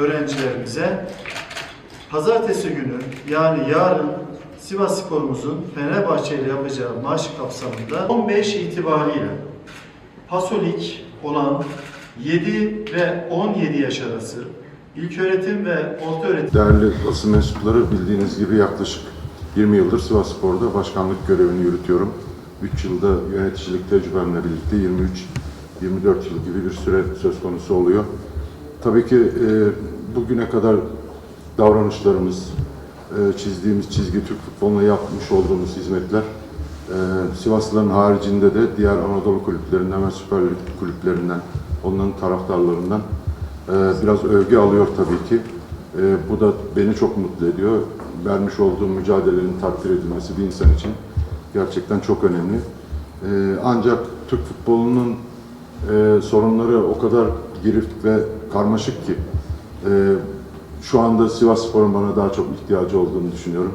öğrencilerimize pazartesi günü yani yarın Sivas Spor'umuzun Fenerbahçe ile yapacağı maç kapsamında 15 itibariyle Pasolik olan 7 ve 17 yaş arası ilköğretim ve ortaöğretim Değerli basın mensupları bildiğiniz gibi yaklaşık 20 yıldır Sivas Spor'da başkanlık görevini yürütüyorum. 3 yılda yöneticilik tecrübemle birlikte 23-24 yıl gibi bir süre söz konusu oluyor. Tabii ki e, bugüne kadar davranışlarımız, e, çizdiğimiz çizgi Türk futboluna yapmış olduğumuz hizmetler e, Sivaslıların haricinde de diğer Anadolu kulüplerinden ve Süper Lig kulüplerinden, onların taraftarlarından e, biraz övgü alıyor tabii ki. E, bu da beni çok mutlu ediyor. Vermiş olduğum mücadelenin takdir edilmesi bir insan için gerçekten çok önemli. E, ancak Türk futbolunun e, sorunları o kadar girift ve karmaşık ki e, şu anda Sivas Spor'un bana daha çok ihtiyacı olduğunu düşünüyorum.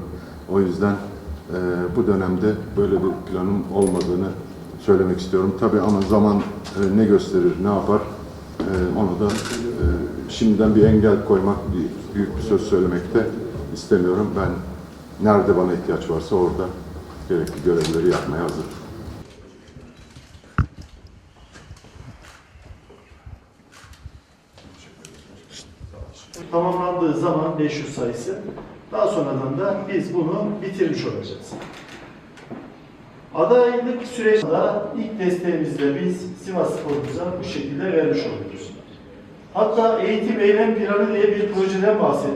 O yüzden e, bu dönemde böyle bir planım olmadığını söylemek istiyorum. Tabii ama zaman e, ne gösterir, ne yapar e, onu da e, şimdiden bir engel koymak, bir, büyük bir söz söylemek de istemiyorum. Ben nerede bana ihtiyaç varsa orada gerekli görevleri yapmaya hazırım. Tamamlandığı zaman 500 sayısı daha sonradan da biz bunu bitirmiş olacağız. Adaylık sürecinde ilk desteğimizi de biz Sivas Spor'umuza bu şekilde vermiş oluyoruz. Hatta eğitim eylem planı diye bir projeden bahsettik.